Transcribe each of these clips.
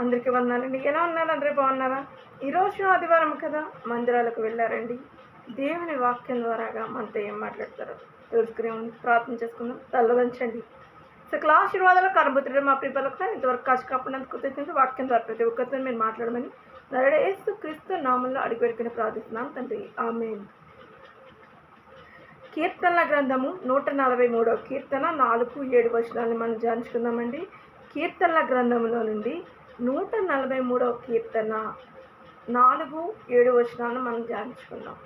అందరికీ వందాలండి ఎలా ఉన్నారు? అందరూ బాగున్నారా? ఈరోజు ఆదివారం కదా మందిరాలకు వెళ్ళారండి. దేవుని వాక్యం ద్వారాగా మనతో ఏం మాట్లాడతారో తెలుసుకునే ముందు ప్రార్థన చేసుకుందాం. తల్లవంచండి సకల ఆశీర్వాదాలు కనబుతుడు మా ప్రిపలకు ఇంతవరకు కాచి కాపాడినందుకు కృతజ్ఞత వాక్యం ద్వారా ప్రతి ఒక్కరితో మీరు మాట్లాడమని నరడే క్రీస్తు నామంలో అడిగిపెడుకుని ప్రార్థిస్తున్నాం తండ్రి. ఆమె కీర్తనల గ్రంథము నూట నలభై మూడవ కీర్తన నాలుగు ఏడు వచనాలను మనం ధ్యానించుకుందామండి. కీర్తనల గ్రంథంలో నుండి నూట నలభై మూడవ కీర్తన నాలుగు ఏడు వచనాలను మనం ధ్యానించుకుందాం.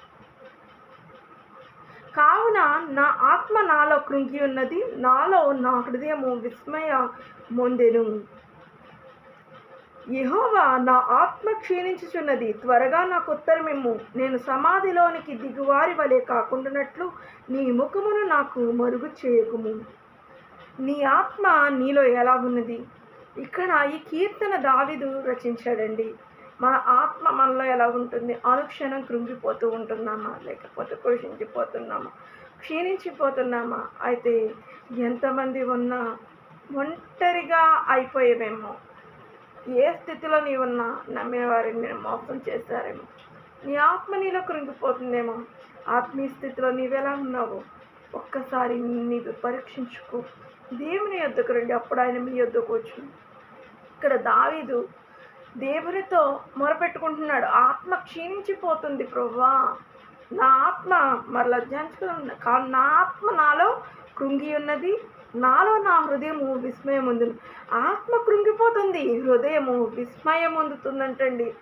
కావున నా ఆత్మ నాలో కృంగి ఉన్నది నాలో నా హృదయము విస్మయ మొందెను యహోవా నా ఆత్మ క్షీణించుచున్నది త్వరగా నాకు ఉత్తరమిమ్ము నేను సమాధిలోనికి దిగువారి వలె కాకుండానట్లు నీ ముఖమును నాకు మరుగు చేయకుము. నీ ఆత్మ నీలో ఎలా ఉన్నది? ఇక్కడ ఈ కీర్తన దావిదు రచించాడండి. మన ఆత్మ మనలో ఎలా ఉంటుంది? అనుక్షణం కృంగిపోతూ ఉంటున్నామా? లేకపోతే పోషించిపోతున్నామా క్షీణించిపోతున్నామా? అయితే ఎంతమంది ఉన్నా ఒంటరిగా అయిపోయేమేమో ఏ స్థితిలో నీ ఉన్నా నమ్మేవారిని నేను మోసం చేశారేమో. నీ ఆత్మ నీలో కృంగిపోతుందేమో? ఆత్మీయ స్థితిలో నీవెలా ఉన్నావు? ఒక్కసారి నీవు పరీక్షించుకో. దేవుని యొద్దకు రండి. అప్పుడు ఆయన మీ యొద్దకు వచ్చు ఇక్కడ దావీదు దేవునితో మొరపెట్టుకుంటున్నాడు. ఆత్మ క్షీణించిపోతుంది ప్రభా నా ఆత్మ మరలా ధ్యానించుకుని కానీ నా ఆత్మ నాలో కృంగి ఉన్నది. నాలో నా హృదయము విస్మయం ఉంది ఆత్మ కృంగిపోతుంది. హృదయము విస్మయం అందుతుందంటండి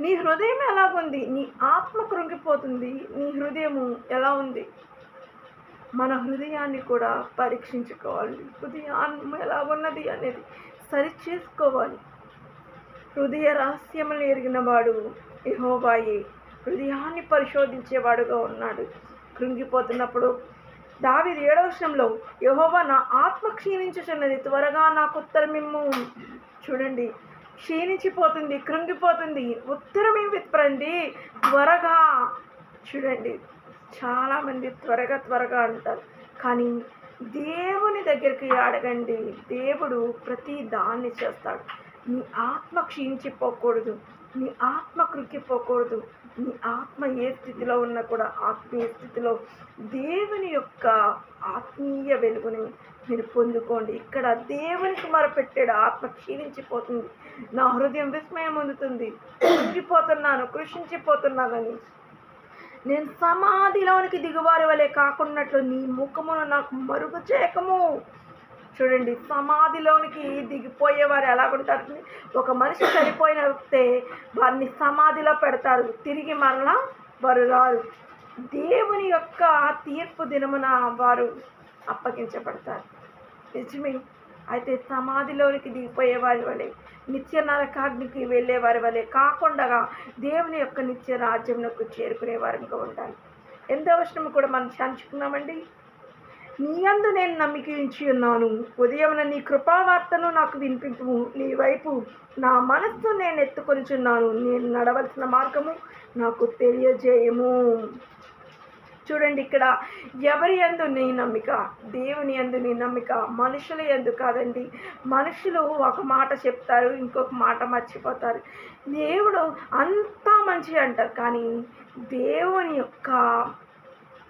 నీ హృదయం ఎలాగుంది? నీ ఆత్మ కృంగిపోతుంది. నీ హృదయము ఎలా ఉంది? మన హృదయాన్ని కూడా పరీక్షించుకోవాలి. హృదయం ఎలా ఉన్నది అనేది సరి చేసుకోవాలి హృదయ రహస్యములు ఎరిగిన వాడు యహోబాయి హృదయాన్ని పరిశోధించేవాడుగా ఉన్నాడు. కృంగిపోతున్నప్పుడు దావిది ఏడవశంలో యహోవా నా ఆత్మ క్షీణించుచున్నది త్వరగా నాకు ఉత్తరమిమ్ము. చూడండి క్షీణించిపోతుంది కృంగిపోతుంది ఉత్తరం విప్పరండి త్వరగా. చూడండి చాలామంది త్వరగా త్వరగా అంటారు. కానీ దేవుని దగ్గరికి అడగండి. దేవుడు ప్రతి దాన్ని చేస్తాడు. నీ ఆత్మ క్షీణించిపోకూడదు. నీ ఆత్మ కృక్కిపోకూడదు నీ ఆత్మ ఏ స్థితిలో ఉన్నా కూడా ఆత్మీయ స్థితిలో దేవుని యొక్క ఆత్మీయ వెలుగుని మీరు పొందుకోండి. ఇక్కడ దేవునికి మొరపెట్టాడు ఆత్మ క్షీణించిపోతుంది. నా హృదయం విస్మయం పొందుతుంది కృషిపోతున్నాను కృషించిపోతున్నానని నేను సమాధిలోనికి దిగువారి వలె కాకున్నట్లు నీ ముఖమును నాకు మరుగు చేయకము. చూడండి సమాధిలోనికి దిగిపోయేవారు ఎలాగుంటారు? ఒక మనిషి చనిపోయినతే వారిని సమాధిలో పెడతారు. తిరిగి మరలా వారు రారు. దేవుని యొక్క తీర్పు దినమున వారు అప్పగించబడతారు. నిజమే. అయితే సమాధిలోనికి దిగిపోయే వారి వలె నిత్య నరకాగ్నికి వెళ్ళే వారి వలె కాకుండా దేవుని యొక్క నిత్య రాజ్యంలోకి చేరుకునే వారిగా ఉండాలి. ఎంత అవసరం కూడా మనం శాంచుకున్నామండి నీ అందు నేను నమ్మిక ఉంచి ఉన్నాను. ఉదయమున నీ కృపావార్తను నాకు వినిపింపు. నీ వైపు నా మనస్సు నేను ఎత్తుకొనిచున్నాను. నేను నడవలసిన మార్గము నాకు తెలియజేయము. చూడండి ఇక్కడ. ఎవరి ఎందు నీ నమ్మిక? దేవుని ఎందు నీ నమ్మిక. మనుషుల ఎందు కాదండి. మనుషులు ఒక మాట చెప్తారు ఇంకొక మాట మర్చిపోతారు. దేవుడు అంతా మంచి అంటారు కానీ దేవుని యొక్క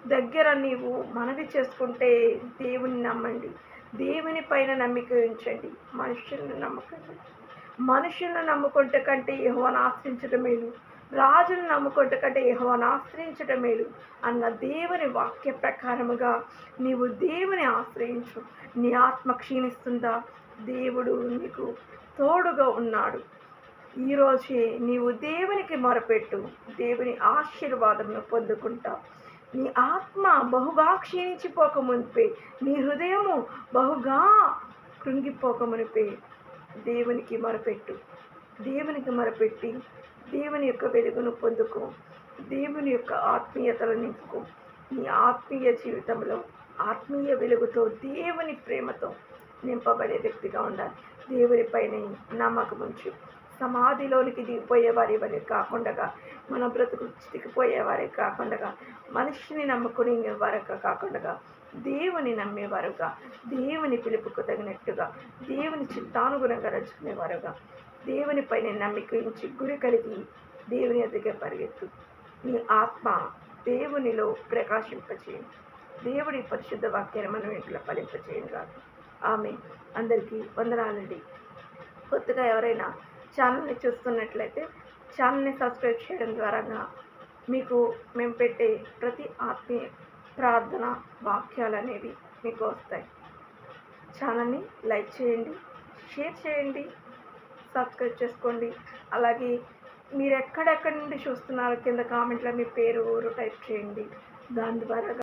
దగ్గర నీవు మనవి చేసుకుంటే దేవుని నమ్మండి. దేవుని పైన నమ్మిక ఉంచండి. మనుషులను నమ్మకండి. మనుషులను నమ్ముకుంటే కంటే యహోవను ఆశ్రయించడం మేలు రాజును నమ్ముకుంటే కంటే యహోవను ఆశ్రయించడం మేలు అన్న దేవుని వాక్య ప్రకారముగా నీవు దేవుని ఆశ్రయించు. నీ ఆత్మ క్షీణిస్తుందా? దేవుడు నీకు తోడుగా ఉన్నాడు. ఈరోజే నీవు దేవునికి మొరపెట్టు. దేవుని ఆశీర్వాదమును పొందుకుంటావు నీ ఆత్మ బహుగా క్షీణించిపోక మునిపే. నీ హృదయము బహుగా కృంగిపోక మునిపే. దేవునికి మొరపెట్టు. దేవునికి మొరపెట్టి దేవుని యొక్క వెలుగును పొందుకో. దేవుని యొక్క ఆత్మీయతలు నింపుకో. నీ ఆత్మీయ జీవితంలో ఆత్మీయ వెలుగుతో దేవుని ప్రేమతో నింపబడే వ్యక్తిగా ఉండాలి. దేవునిపైన నమ్మకం ఉంచు. సమాధిలోనికి దిగిపోయేవారి వలె కాకుండా మన బ్రతుకు దిగిపోయేవారే కాకుండా మనిషిని నమ్ముకుని వరకు కాకుండా దేవుని నమ్మేవారుగా దేవుని పిలుపుకు తగినట్టుగా దేవుని చిత్తానుగుణంగా నడుచుకునేవారుగా దేవునిపై నేను నమ్మిక ఉంచి గురి కలిగి దేవుని ఎదుగే పరిగెత్తు. నీ ఆత్మ దేవునిలో ప్రకాశింపచేయండి దేవుడి పరిశుద్ధ వాక్యాన్ని మనం ఇంట్లో ఫలింపచేయండి కాదు ఆమె అందరికీ వందనాలండి కొత్తగా ఎవరైనా ఛానల్ని చూస్తున్నట్లయితే ఛానల్ని సబ్స్క్రైబ్ చేయడం ద్వారా మీకు మేము పెట్టే ప్రతి ఆత్మీయ ప్రార్థన వాక్యాలు అనేవి మీకు వస్తాయి. ఛానల్ని లైక్ చేయండి షేర్ చేయండి. సబ్స్క్రైబ్ చేసుకోండి. అలాగే మీరు ఎక్కడెక్కడి నుండి చూస్తున్నారో కింద కామెంట్లో మీ పేరు ఊరు టైప్ చేయండి. దాని ద్వారా